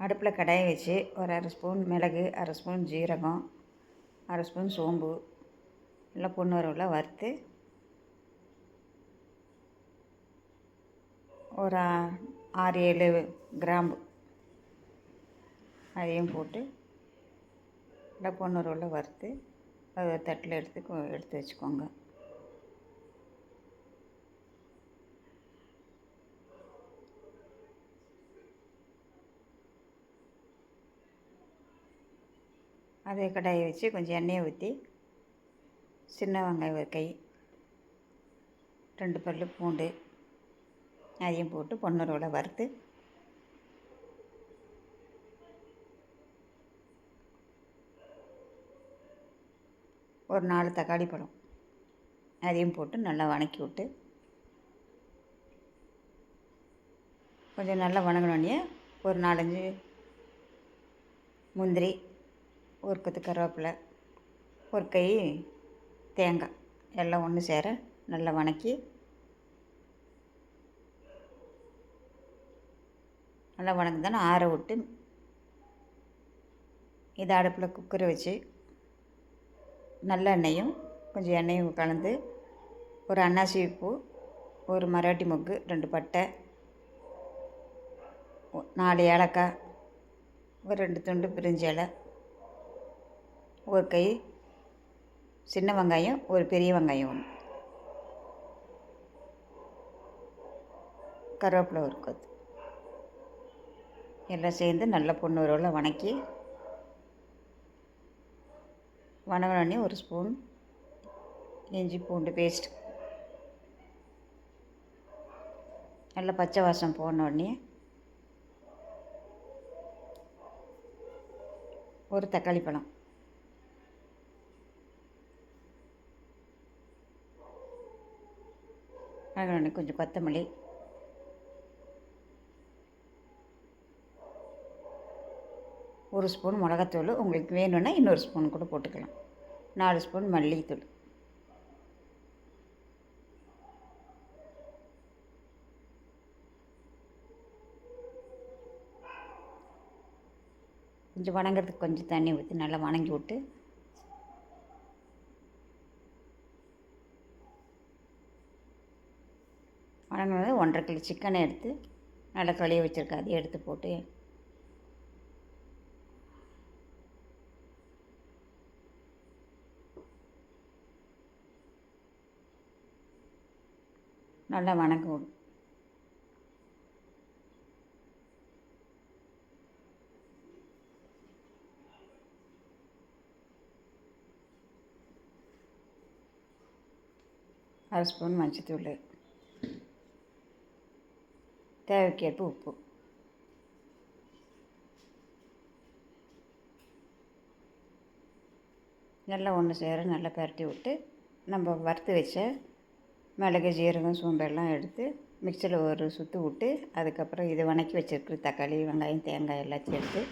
அடுப்பில் கடாயை வச்சு ஒரு அரை ஸ்பூன் மிளகு அரை ஸ்பூன் ஜீரகம் அரை ஸ்பூன் சோம்பு எல்லாம் பொன்னுறவில் வறுத்து ஒரு ஆறு ஏழு கிராம்பு அதையும் போட்டு நல்லா பொன்னுறவில் வறுத்து அதை தட்டில் எடுத்து கொ- எடுத்து வச்சுக்கோங்க. அதே கடாயை வச்சு கொஞ்சம் எண்ணெயை ஊற்றி சின்ன வெங்காயம் ஒரு கை ரெண்டு பல் பூண்டு அதையும் போட்டு பொன்னுறவில் வறுத்து ஒரு நாலு தக்காளி பழம் அதையும் போட்டு நல்லா வணக்கி விட்டு கொஞ்சம் நல்லா வணங்கினோடனே ஒரு நாலஞ்சு முந்திரி ஒரு கொத்து கருவேப்பிலை ஒரு கை தேங்காய் எல்லாம் ஒன்று சேர நல்லா வணக்கி நல்லா வணக்குதானே ஆற விட்டு இதை அடுப்பில் குக்கரை வச்சு நல்லெண்ணெயும் கொஞ்சம் எண்ணெயும் கலந்து ஒரு அன்னாசி பூ ஒரு மராட்டி மொக்கு ரெண்டு பட்டை நாலு ஏலக்காய் ஒரு ரெண்டு துண்டு பிரிஞ்சி இலை ஒரு கை சின்ன வெங்காயம் ஒரு பெரிய வெங்காயம். ஒன்று கருவேப்பிலை ஒரு கொத்து. எல்லாம் சேர்ந்து நல்ல பொண்ணு உறவில் வணக்கி வணங்கினோடனே ஒரு ஸ்பூன் இஞ்சி பூண்டு பேஸ்ட் நல்லா பச்சை வாசம் போன உடனே ஒரு தக்காளி பழம். வணங்கினோடனே கொஞ்சம் கொத்தமல்லி. ஒரு ஸ்பூன் மிளகாத்தூள் உங்களுக்கு வேணும்னா இன்னொரு ஸ்பூன் கூட போட்டுக்கலாம். நாலு ஸ்பூன் மல்லித்தூள். கொஞ்சம் வணங்குறதுக்கு கொஞ்சம் தண்ணி ஊற்றி நல்லா வணங்கி விட்டு வணங்கினது ஒன்றரை கிலோ சிக்கனை எடுத்து நல்லா கழுவி வச்சுருக்க அதையும் எடுத்து போட்டு. நல்லா வணக்கம் விடும் அரை ஸ்பூன் மஞ்சத்தூள். தேவைக்கேற்ப உப்பு. நல்லா ஒன்று சேர நல்லா பரட்டி விட்டு நம்ம வறுத்து வச்ச மிளகு ஜீரகம் சோம்பெல்லாம் எடுத்து மிக்சியில் ஒரு சுற்று விட்டு அதுக்கப்புறம் இது வணக்கி வச்சுருக்குற தக்காளி வெங்காயம் தேங்காய் எல்லாத்தையும் எடுத்து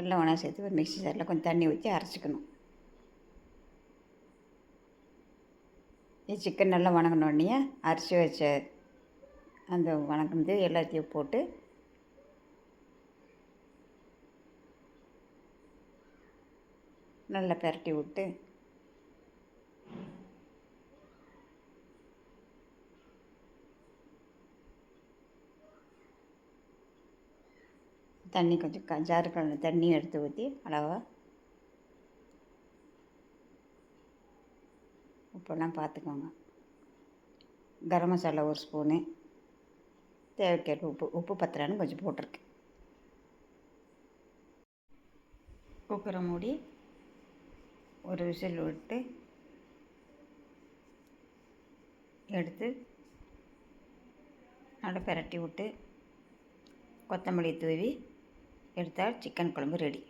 எல்லாம் ஒன்றா சேர்த்து ஒரு மிக்ஸி ஜாரில் கொஞ்சம் தண்ணி ஊற்றி அரைச்சிக்கணும். சிக்கன் நல்லா வணங்கினோடனே அரிசி வச்ச அந்த வணக்கினது எல்லாத்தையும் போட்டு நல்லா பெரட்டி விட்டு தண்ணி கொஞ்சம் க ஜாரு கலந்து தண்ணி எடுத்து ஊற்றி அளவாக உப்பெல்லாம் பார்த்துக்கோங்க. கரம் மசாலா ஒரு ஸ்பூனு. தேவைக்கேற்ப உப்பு உப்பு பத்தலைன்னு கொஞ்சம் போட்டிருக்கேன். குக்கரை மூடி ஒரு விசில் விட்டு எடுத்து நல்லா பிரட்டி விட்டு கொத்தமல்லி தூவி எடுத்தால் சிக்கன் குழம்பு ரெடி.